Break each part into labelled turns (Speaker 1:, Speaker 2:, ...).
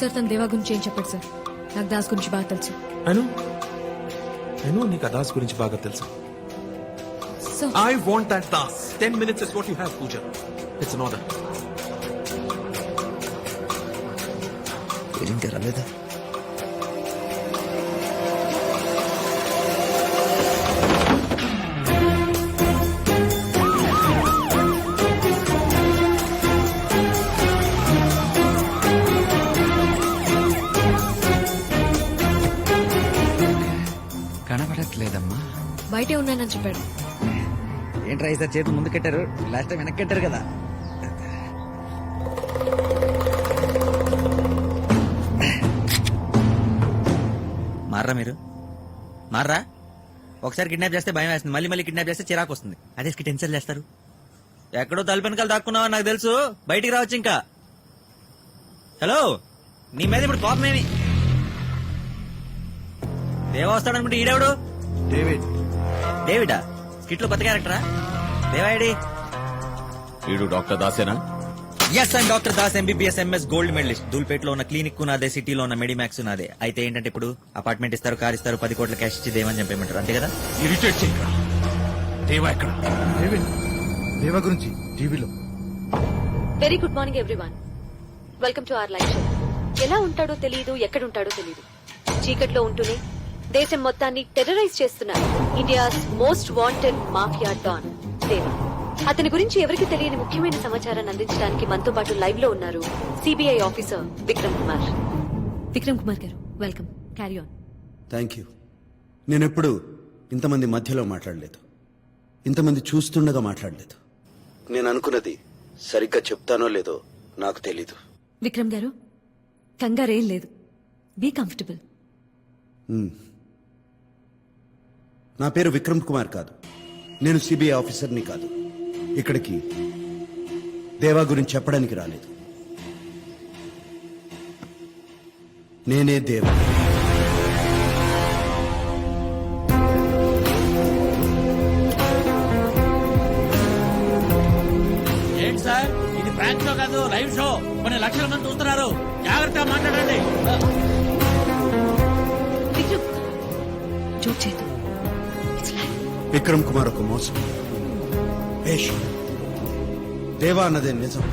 Speaker 1: Sir తన దేవా గురించి ఏం చెప్పాడు సార్? నాకు దాస్ గురించి బాగా తెలుసు.
Speaker 2: అను? అను నీకు ఆ దాస్ గురించి బాగా తెలుసు. I want that Das. Ten minutes is what you have Pooja. It's on order
Speaker 3: ఇంకా రాలేదా
Speaker 1: బయటే ఉన్నానని చెప్పాడు.
Speaker 3: ఏంట్రా ఈసారి చేతులు ముందు కట్టారు? లాస్ట్ టైం వెనక్కి కట్టారు కదా. మారా మీరు? మారా ఒకసారి కిడ్నాప్ చేస్తే భయం వేస్తుంది. మళ్ళీ మళ్ళీ కిడ్నాప్ చేస్తే చిరాకు వస్తుంది. అదే టెన్షన్ చేస్తారు? ఎక్కడో తలుపెనకాల దాక్కున్నావని నాకు తెలుసు. బయటికి రావచ్చు ఇంకా. హలో? నీ మీద ఇప్పుడు కోపం ఏమి దేవా వస్తాడనుకుంటే ఈడెవడు?
Speaker 2: డేవిడ్.
Speaker 3: డేవిడా స్కిట్లో కొత్త క్యారెక్టరా దేవాయిడి?
Speaker 4: వీడు doctor దాసేనా?
Speaker 3: Yes and doctor Das MBBS MS gold medalist దూల్పేటలో ఉన్న క్లినిక్ నాదే సిటీలో ఉన్న మెడిమాక్స్ నాదే. అయితే ఏంటంటే ఇప్పుడు అపార్ట్మెంట్ ఇస్తారు కార్ ఇస్తారు పది కోట్ల క్యాష్ ఇచ్చి దేవని చంపేయమంటారు అంతే కదా?
Speaker 4: ఇరిటేట్ చేయరా దేవా ఎక్కడ?
Speaker 5: డేవిడ్ దేవా గురించి టీవీలో.
Speaker 6: Very good morning everyone welcome to our show ఎలా ఉంటాడో తెలియదు ఎక్కడుంటాడో తెలియదు చీకట్లో ఉంటూనే దేశం మొత్తాన్ని టెర్రరైజ్ చేస్తున్నారు. India's most wanted mafia don Deva అతని గురించి ఎవరికి తెలియని ముఖ్యమైన సమాచారాన్ని అందించడానికి మనతో పాటు లైవ్లో ఉన్నారు CBI officer Vikram Kumar. Vikram Kumar garu welcome. Carry on
Speaker 7: thank you నేనెప్పుడు ఇంతమంది మధ్యలో మాట్లాడలేదు. ఇంతమంది చూస్తుండగా మాట్లాడలేదు. నేను అనుకున్నది సరిగ్గా చెప్తానో లేదో నాకు తెలీదు.
Speaker 6: విక్రమ్ గారు కంగారేం లేదు. బీ కంఫర్టబుల్
Speaker 7: నా పేరు విక్రమ్ కుమార్ కాదు. నేను సిబిఐ ఆఫీసర్ని కాదు. ఇక్కడికి దేవా గురించి చెప్పడానికి రాలేదు. నేనే దేవా.
Speaker 8: ఏంటి సార్? ఇది ప్రాంక్ షో కాదు లైవ్ షో. కొన్ని లక్షల మంది చూస్తున్నారు.
Speaker 6: విక్రమ్
Speaker 7: కుమార్ ఒక మోసం. వేషం దేవా అన్నదే నిజం.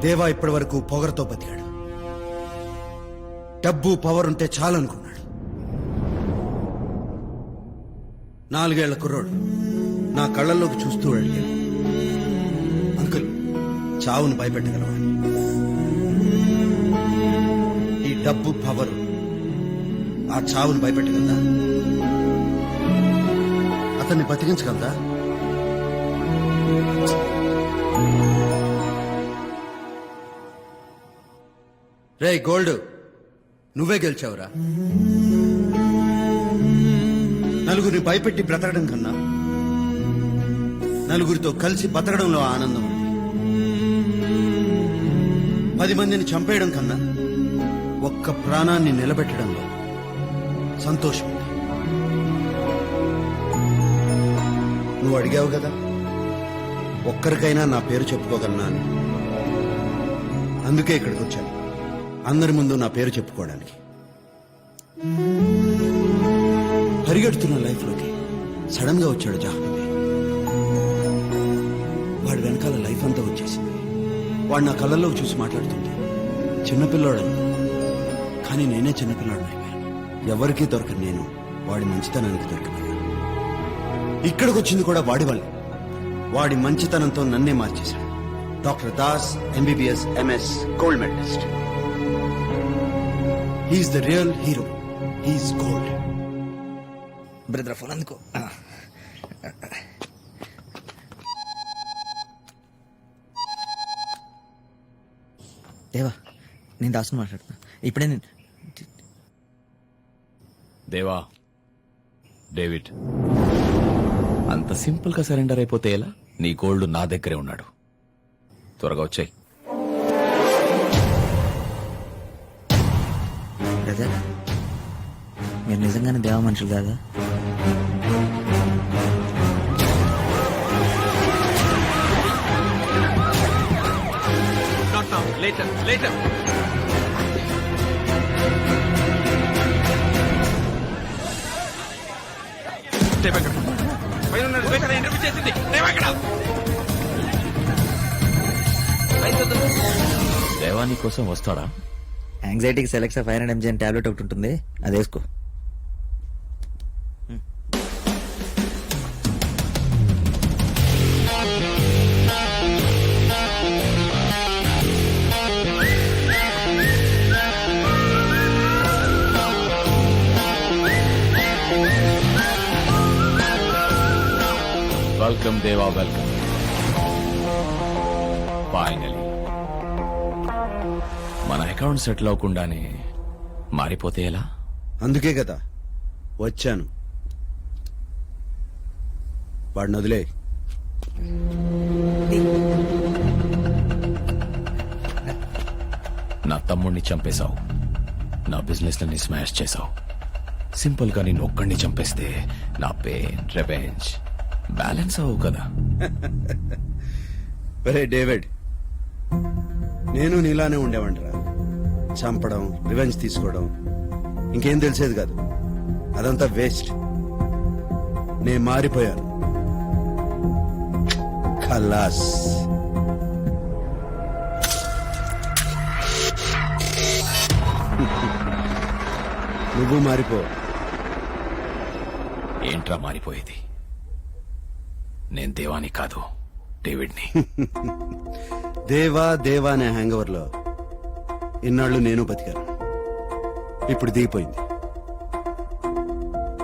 Speaker 7: దేవా ఇప్పటి వరకు పొగరతో బతికాడు. డబ్బు పవర్ ఉంటే చాలనుకున్నాడు. నాలుగేళ్ళ కుర్రోడు. నా కళ్ళల్లోకి చూస్తూ అడిగాడు అంకుల్ చావును భయపెట్టగలవా? ఈ డబ్బు పవర్ ఆ చావును భయపెట్టగలదా? అతన్ని బతికించగలదా? రే గోల్డ్ నువ్వే గెలిచావురా. నలుగురిని భయపెట్టి బ్రతకడం కన్నా నలుగురితో కలిసి బతకడంలో ఆనందం ఉంది. పది మందిని చంపేయడం కన్నా ఒక్క ప్రాణాన్ని నిలబెట్టడంలో సంతోషం నువ్వు అడిగావు కదా? ఒక్కరికైనా నా పేరు చెప్పుకోగలనా అని. అందుకే ఇక్కడికి వచ్చాను. అందరి ముందు నా పేరు చెప్పుకోవడానికి. పరిగెడుతున్న లైఫ్లోకి సడన్గా వచ్చాడు జాహ్నవి. వాడి వెనకాల లైఫ్ అంతా వచ్చేసింది. వాడు నా కళ్ళల్లో చూసి మాట్లాడుతుంటే చిన్నపిల్లాడని. కానీ నేనే చిన్నపిల్లాడు అయిపోయాను. ఎవరికీ దొరకను నేను వాడి మంచితనానికి దొరికిపోయాను. ఇక్కడికి వచ్చింది కూడా వాడి వల్లే. వాడి మంచితనంతో నన్నే మార్చేశాడు. Doctor Das MBBS MS gold medalist he's the real hero he's gold
Speaker 3: brother phone అందుకో దేవా నేను దాసుని మాట్లాడుతున్నా. ఇప్పుడే నేను
Speaker 4: దేవా డేవిడ్. అంత సింపుల్గా సరెండర్ అయిపోతే ఎలా? నీ గోల్డ్ నా దగ్గరే ఉన్నాడు. త్వరగా వచ్చాయి.
Speaker 3: బ్రదర్ మీరు నిజంగానే దేవ మనుషులు కాదా?
Speaker 2: Later, later. రేపు ఎక్కడ? వెయిటర్ ఇంటర్వ్యూ చేసింది.
Speaker 4: దేవాని కోసం వస్తాడా?
Speaker 3: యాంగ్జైటీకి Celex five hundred mg tablet ఒకటి ఉంటుంది. అది వేసుకో.
Speaker 4: వెల్కమ్ దేవా వెల్కమ్ ఫైనలీ మన అకౌంట్ సెటిల్ అవ్వకుండానే మారిపోతే ఎలా?
Speaker 7: అందుకే కదా. వచ్చాను. వాడిని వదిలే.
Speaker 4: నా తమ్ముడిని చంపేశావు. నా బిజినెస్ని స్మాష్ చేశావు. సింపుల్గా నేను ఒక్కడిని చంపేస్తే నా పెయిన్ రెవెంజ్ బ్యాలెన్స్ అవ్వు కదా.
Speaker 7: ఒరే డేవిడ్. నేను నీలానే ఉండేవంటరా చంపడం రివెంజ్ తీసుకోవడం ఇంకేం తెలిసేది కాదు. అదంతా వేస్ట్. నేను మారిపోయాను. ఖల్లాస్ నువ్వు మారిపో.
Speaker 4: ఏంట్రా మారిపోయేది? నేను దేవాని కాదు డేవిడ్ని.
Speaker 7: దేవా దేవా అనే హ్యాంగ్లో ఇన్నాళ్ళు నేను బతికాను. ఇప్పుడు దిగిపోయింది.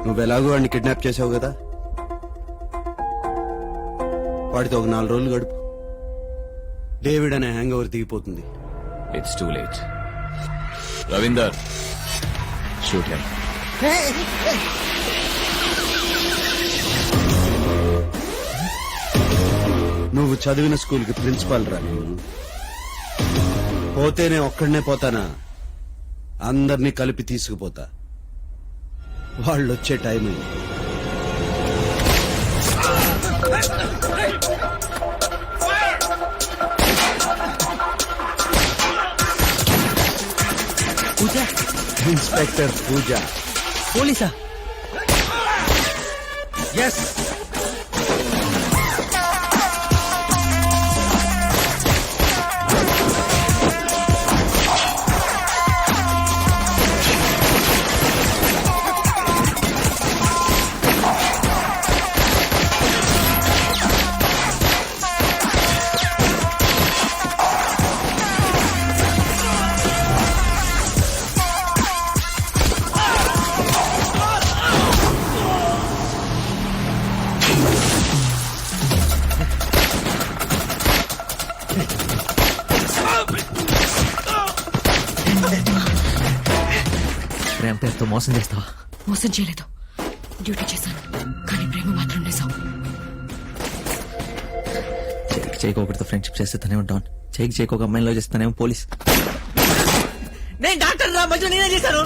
Speaker 7: నువ్వెలాగో వాడిని కిడ్నాప్ చేసావు కదా? వాడితో ఒక నాలుగు రోజులు గడుపు. డేవిడ్ అనే hangover దిగిపోతుంది.
Speaker 4: It's too late Ravinder. Shoot him
Speaker 7: నువ్వు చదివిన స్కూల్కి ప్రిన్సిపాల్ రా. నేను పోతేనే ఒక్కడనే పోతానా? అందరినీ కలిపి తీసుకుపోతా. వాళ్ళు వచ్చే టైం అయింది. ఇన్స్పెక్టర్ పూజ.
Speaker 3: పోలీసా?
Speaker 7: ఎస్
Speaker 3: మోసం చేస్తావా
Speaker 1: మోసం చేయలేదు. డ్యూటీ చేశాను. కానీ ప్రేమ మాత్రం నిజం.
Speaker 3: చేయికి చేయకోకటితో ఫ్రెండ్షిప్ చేస్తే తనే ఉంటాను చేయికి చేయకోక అమ్మాయిలో చేస్తానేమో పోలీస్. నేను డాక్టర్ రా మధ్య నేనే చేశాను?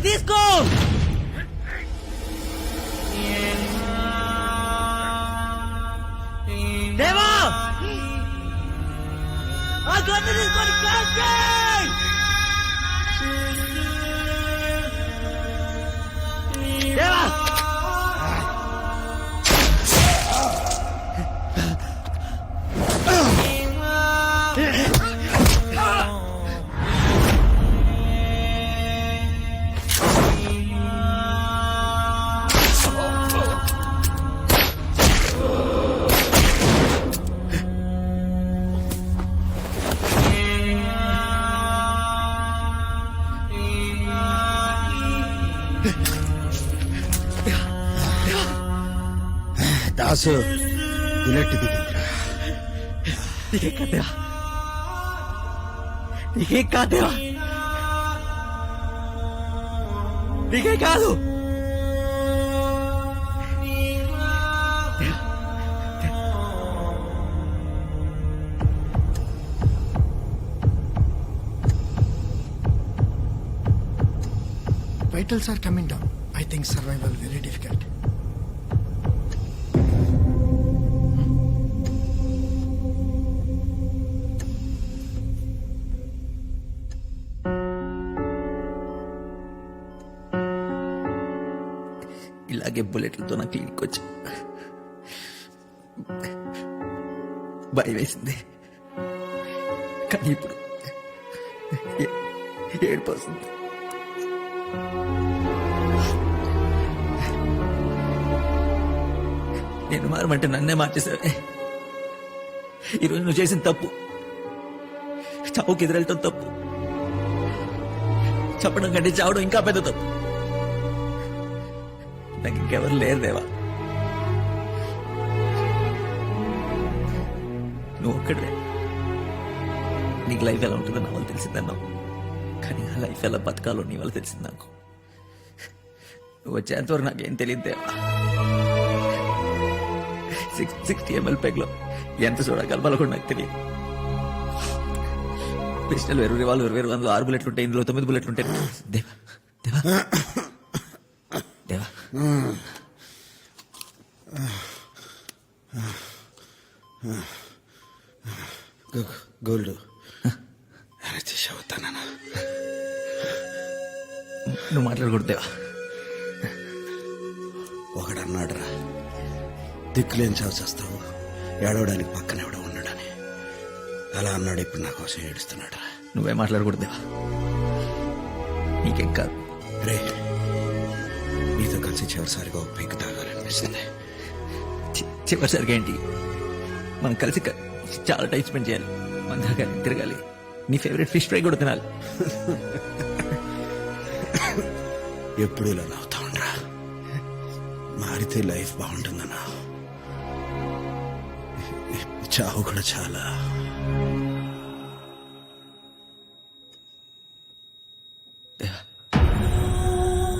Speaker 3: కత్తి తీసుకో దేవా ఆ కత్తి తీసుకొని
Speaker 7: దాసు బుల్లెట్ దిగిందిరా
Speaker 3: నీకేం కాదేవా నీకేం కాదేవా నీకేం కాదు
Speaker 5: Vitals are coming down. I think survival very difficult.
Speaker 3: ఇలాగే బుల్లెట్లతో నా క్లినిక్ వచ్చి భయం వేసింది. కానీ ఇప్పుడు ఏడుపు వస్తుంది నేను మారమంటే నన్నే మార్చేసావే ఈరోజు నువ్వు చేసిన తప్పు. చావుకి ఎదురెళ్ళటం తప్పు. చెప్పడం కంటే చావడం ఇంకా పెద్ద తప్పు. నాకు ఇంకెవరు లేరు దేవా. నువ్వు ఒక్కడే నీకు లైఫ్ ఎలా ఉంటుందో నా వల్ల తెలిసిందన్నావు. కానీ ఆ లైఫ్ ఎలా బతకాలో నీ వల్ల తెలిసింది నాకు. నువ్వు వచ్చేంతవరకు నాకేం తెలియదు దేవా. సిక్స్ సిక్స్టీ ఎంఎల్ పెగ్లో ఎంత చూడగలపాలో కూడా నాకు తెలియదు. పిస్టల్ వేరు వాళ్ళు వేరు అందులో ఆరు బుల్లెట్లు ఉంటాయి ఇందులో తొమ్మిది బుల్లెట్లు ఉంటాయి. దేవా దేవా దేవా.
Speaker 7: గోల్డ్. అవుతానా
Speaker 3: నువ్వు మాట్లాడకూడదు దేవా
Speaker 7: ఒకడన్నాడురా. దిక్కులేని చావు చేస్తావు. ఏడవడానికి పక్కన ఎవడో ఉన్నాడని. అలా అన్నాడు ఇప్పుడు నా కోసం ఏడుస్తున్నాడు
Speaker 3: నువ్వే మాట్లాడకూడదు దేవా నీకేం కాదు.
Speaker 7: రే. నీతో కలిసి చివరిసారిగా ఒక పీక్ తాగాలనిపిస్తుంది.
Speaker 3: చి- చివరిసరిగా ఏంటి? మనం కలిసి చాలా టైం స్పెండ్ చేయాలి. మన తాగాలి తిరగాలి. నీ ఫేవరెట్ ఫిష్ ఫ్రై కూడా తినాలి.
Speaker 7: ఎప్పుడు ఇలా నవ్వుతా ఉండరా? మారితే లైఫ్ బాగుంటుందన్నా. చావు కూడా చాలా.